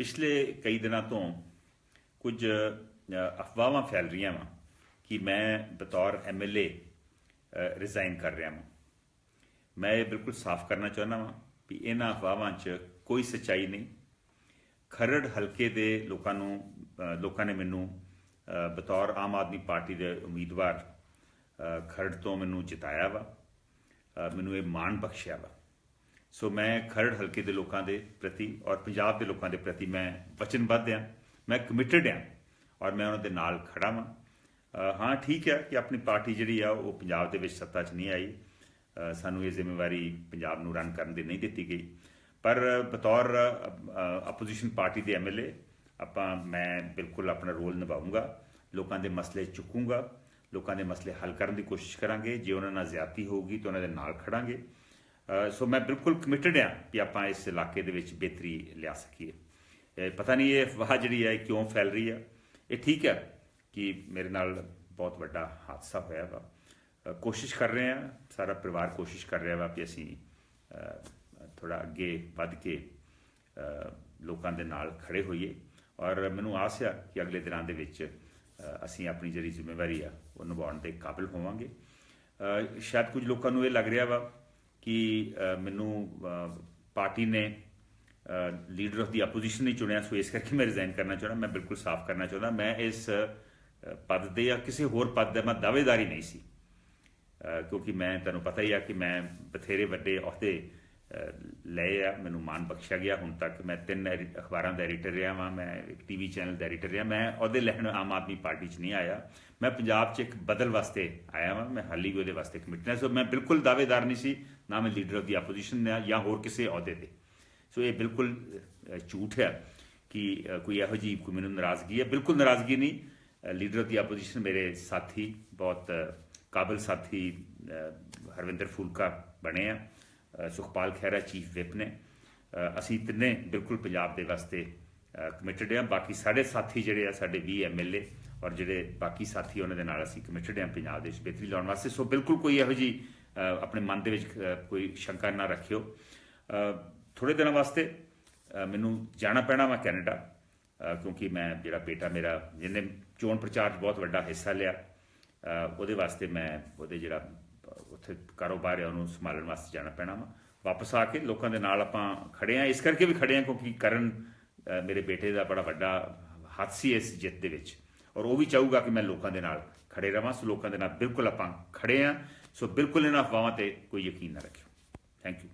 ਪਿਛਲੇ ਕਈ ਦਿਨਾਂ ਤੋਂ ਕੁਝ ਅਫਵਾਹਾਂ ਫੈਲ ਰਹੀਆਂ ਵਾ ਕਿ ਮੈਂ ਬਤੌਰ ਐਮਐਲਏ ਰਿਜ਼ਾਈਨ ਕਰ ਰਿਹਾ ਹਾਂ ਮੈਂ ਇਹ ਬਿਲਕੁਲ ਸਾਫ਼ ਕਰਨਾ ਚਾਹੁੰਦਾ ਵਾਂ ਵੀ ਇਹਨਾਂ ਅਫਵਾਹਾਂ 'ਚ ਕੋਈ ਸੱਚਾਈ ਨਹੀਂ। ਖਰੜ ਹਲਕੇ ਦੇ ਲੋਕਾਂ ਨੂੰ ਲੋਕਾਂ ਨੇ ਮੈਨੂੰ ਬਤੌਰ ਆਮ ਆਦਮੀ ਪਾਰਟੀ ਦੇ ਉਮੀਦਵਾਰ ਖਰੜ ਤੋਂ ਮੈਨੂੰ ਜਿਤਾਇਆ ਵਾ। ਮੈਨੂੰ ਇਹ ਮਾਣ ਬਖਸ਼ਿਆ ਵਾ। ਸੋ ਮੈਂ ਖਰੜ ਹਲਕੇ ਦੇ ਲੋਕਾਂ ਦੇ ਪ੍ਰਤੀ ਔਰ ਪੰਜਾਬ ਦੇ ਲੋਕਾਂ ਦੇ ਪ੍ਰਤੀ ਮੈਂ ਵਚਨਬੱਧ ਹਾਂ, ਮੈਂ ਕਮਿਟਿਡ ਹਾਂ ਔਰ ਮੈਂ ਉਹਨਾਂ ਦੇ ਨਾਲ ਖੜਾ ਹਾਂ ਹਾਂ, ਠੀਕ ਹੈ ਕਿ ਆਪਣੀ ਪਾਰਟੀ ਜਿਹੜੀ ਆ ਉਹ ਪੰਜਾਬ ਦੇ ਵਿੱਚ ਸੱਤਾ 'ਚ ਨਹੀਂ ਆਈ। ਸਾਨੂੰ ਇਹ ਜ਼ਿੰਮੇਵਾਰੀ ਪੰਜਾਬ ਨੂੰ ਰਨ ਕਰਨ ਦੀ ਨਹੀਂ ਦਿੱਤੀ ਗਈ। ਪਰ ਬਤੌਰ ਆਪੋਜੀਸ਼ਨ ਪਾਰਟੀ ਦੇ ਐਮਐਲਏ ਆਪਾਂ, ਮੈਂ ਬਿਲਕੁਲ ਆਪਣਾ ਰੋਲ ਨਿਭਾਉਂਗਾ ਲੋਕਾਂ ਦੇ ਮਸਲੇ ਚੁੱਕੂੰਗਾ, ਲੋਕਾਂ ਦੇ ਮਸਲੇ ਹੱਲ ਕਰਨ ਦੀ ਕੋਸ਼ਿਸ਼ ਕਰਾਂਗੇ। ਜੇ ਉਹਨਾਂ ਨਾਲ ਜ਼ਿਆਦਤੀ ਹੋਊਗੀ ਤਾਂ ਉਹਨਾਂ ਦੇ ਨਾਲ ਖੜਾਂਗੇ। ਸੋ ਮੈਂ ਬਿਲਕੁਲ ਕਮਿਟਡ ਹਾਂ ਕਿ ਆਪਾਂ ਇਸ ਇਲਾਕੇ ਦੇ ਵਿੱਚ ਬਿਹਤਰੀ ਲਿਆ ਸਕੀਏ। ਪਤਾ ਨਹੀਂ ਇਹ ਅਫਵਾਹ ਜਿਹੜੀ ਹੈ ਇਹ ਕਿਉਂ ਫੈਲ ਰਹੀ ਹੈ। ਇਹ ਠੀਕ ਹੈ ਕਿ ਮੇਰੇ ਨਾਲ ਬਹੁਤ ਵੱਡਾ ਹਾਦਸਾ ਹੋਇਆ ਵਾ। ਕੋਸ਼ਿਸ਼ ਕਰ ਰਹੇ ਹਾਂ, ਸਾਰਾ ਪਰਿਵਾਰ ਕੋਸ਼ਿਸ਼ ਕਰ ਰਿਹਾ ਵਾ ਕਿ ਅਸੀਂ ਥੋੜਾ ਅੱਗੇ ਵੱਧ ਕੇ ਲੋਕਾਂ ਦੇ ਨਾਲ ਖੜੇ ਹੋਈਏ। ਔਰ ਮੈਨੂੰ ਆਸ ਆ ਕਿ ਅਗਲੇ ਦਿਨਾਂ ਦੇ ਵਿੱਚ ਅਸੀਂ ਆਪਣੀ ਜਿਹੜੀ ਜ਼ਿੰਮੇਵਾਰੀ ਆ, ਉਹ ਨਿਭਾਉਣ ਦੇ ਕਾਬਿਲ ਹੋਵਾਂਗੇ। ਸ਼ਾਇਦ ਕੁਝ ਲੋਕਾਂ ਨੂੰ ਇਹ ਲੱਗ ਰਿਹਾ ਵਾ ਕਿ ਮੈਨੂੰ ਪਾਰਟੀ ਨੇ ਲੀਡਰ ਆਫ ਦੀ ਆਪੋਜੀਸ਼ਨ ਨਹੀਂ ਚੁਣਿਆ, ਸੋ ਇਸ ਕਰਕੇ ਮੈਂ ਰਿਜ਼ਾਈਨ ਕਰਨਾ ਚਾਹੁੰਦਾ, ਮੈਂ ਬਿਲਕੁਲ ਸਾਫ਼ ਕਰਨਾ ਚਾਹੁੰਦਾ। ਮੈਂ ਇਸ ਪਦ ਦੇ ਜਾਂ ਕਿਸੇ ਹੋਰ ਪਦ ਦੇ ਮੈਂ ਦਾਅਵੇਦਾਰੀ ਨਹੀਂ ਸੀ। ਕਿਉਂਕਿ ਮੈਂ, ਤੁਹਾਨੂੰ ਪਤਾ ਹੀ ਆ ਕਿ ਮੈਂ ਬਥੇਰੇ ਵੱਡੇ ਅਹੁਦੇ ਲਏ ਆ, ਮੈਨੂੰ ਮਾਣ ਬਖਸ਼ਿਆ ਗਿਆ ਹੁਣ ਤੱਕ। ਮੈਂ ਤਿੰਨ ਐਡੀ- ਅਖਬਾਰਾਂ ਦਾ ਐਡੀਟਰ ਰਿਹਾ ਵਾਂ, ਮੈਂ ਇੱਕ ਟੀਵੀ ਚੈਨਲ ਦਾ ਐਡੀਟਰ ਰਿਹਾ। ਮੈਂ ਅਹੁਦੇ ਲੈਣ ਆਮ ਆਦਮੀ ਪਾਰਟੀ 'ਚ ਨਹੀਂ ਆਇਆ। ਮੈਂ ਪੰਜਾਬ 'ਚ ਇੱਕ ਬਦਲ ਵਾਸਤੇ ਆਇਆ ਵਾਂ। ਮੈਂ ਹਾਲੀ ਵੀ ਉਹਦੇ ਵਾਸਤੇ ਕਮਿਟ ਹਾਂ। ਸੋ ਮੈਂ ਬਿਲਕੁਲ ਦਾਅਵੇਦਾਰ ਨਹੀਂ ਸੀ, ਨਾ ਮੈਂ ਲੀਡਰ ਆਫ ਦੀ ਆਪੋਜੀਸ਼ਨ ਜਾਂ ਹੋਰ ਕਿਸੇ ਅਹੁਦੇ ਤੇ। ਸੋ ਇਹ ਬਿਲਕੁਲ ਝੂਠ ਹੈ ਕਿ ਕੋਈ ਇਹੋ ਜਿਹੀ ਕੋਈ ਮੈਨੂੰ ਨਾਰਾਜ਼ਗੀ ਹੈ। ਬਿਲਕੁਲ ਨਾਰਾਜ਼ਗੀ ਨਹੀਂ। ਲੀਡਰ ਆਫ ਦੀ ਆਪੋਜੀਸ਼ਨ ਮੇਰੇ ਸਾਥੀ, ਬਹੁਤ ਕਾਬਿਲ ਸਾਥੀ ਹਰਵਿੰਦਰ ਫੂਲਕਾ ਬਣੇ ਆ। ਸੁਖਪਾਲ ਖਹਿਰਾ ਚੀਫ ਵਿਪ ਨੇ। ਅਸੀਂ ਤਿੰਨੇ ਬਿਲਕੁਲ ਪੰਜਾਬ ਦੇ ਵਾਸਤੇ ਕਮਿਟਡ ਹਾਂ। ਬਾਕੀ ਸਾਡੇ ਸਾਥੀ ਜਿਹੜੇ ਆ ਸਾਡੇ 20 ਐਮਐਲਏ ਔਰ ਜਿਹੜੇ ਬਾਕੀ ਸਾਥੀ ਉਹਨਾਂ ਦੇ ਨਾਲ ਅਸੀਂ ਕਮਿਟਡ ਹਾਂ ਪੰਜਾਬ ਦੇ ਵਿੱਚ ਬਿਹਤਰੀ ਲਾਉਣ ਵਾਸਤੇ। ਸੋ ਬਿਲਕੁਲ ਕੋਈ ਇਹੋ ਜਿਹੀ ਆਪਣੇ ਮਨ ਦੇ ਵਿੱਚ ਕੋਈ ਸ਼ੰਕਾ ਨਾ ਰੱਖਿਓ। ਅ, ਥੋੜੇ ਦਿਨਾਂ ਵਾਸਤੇ ਮੈਨੂੰ ਜਾਣਾ ਪੈਣਾ ਵਾ ਕੈਨੇਡਾ ਕਿਉਂਕਿ ਮੈਂ ਜਿਹੜਾ ਬੇਟਾ ਮੇਰਾ ਜਿਹਨੇ ਚੋਣ ਪ੍ਰਚਾਰ 'ਚ ਬਹੁਤ ਵੱਡਾ ਹਿੱਸਾ ਲਿਆ ਉਹਦੇ ਵਾਸਤੇ ਮੈਂ ਉਹਦੇ ਜਿਹੜਾ ਉੱਥੇ ਕਾਰੋਬਾਰ ਹੈ ਉਹਨੂੰ ਸੰਭਾਲਣ ਵਾਸਤੇ ਜਾਣਾ ਪੈਣਾ ਵਾ। ਵਾਪਸ ਆ ਕੇ ਲੋਕਾਂ ਦੇ ਨਾਲ ਆਪਾਂ ਖੜੇ ਆ। ਇਸ ਕਰਕੇ ਵੀ ਖੜੇ ਆ ਕਿਉਂਕਿ ਕਰਨ ਮੇਰੇ ਬੇਟੇ ਦਾ ਬੜਾ ਵੱਡਾ ਹੱਥ ਸੀ ਇਸ ਜਿੱਤ ਦੇ ਵਿੱਚ। ਔਰ ਉਹ ਵੀ ਚਾਹੂਗਾ ਕਿ ਮੈਂ ਲੋਕਾਂ ਦੇ ਨਾਲ ਖੜੇ ਰਵਾਂ। ਸੋ ਲੋਕਾਂ ਦੇ ਨਾਲ ਬਿਲਕੁਲ ਆਪਾਂ ਖੜੇ ਆ। ਸੋ ਬਿਲਕੁਲ ਇਹਨਾਂ ਅਫਵਾਹਾਂ ਤੇ ਕੋਈ ਯਕੀਨ ਨਾ ਰੱਖਿਓ। Thank you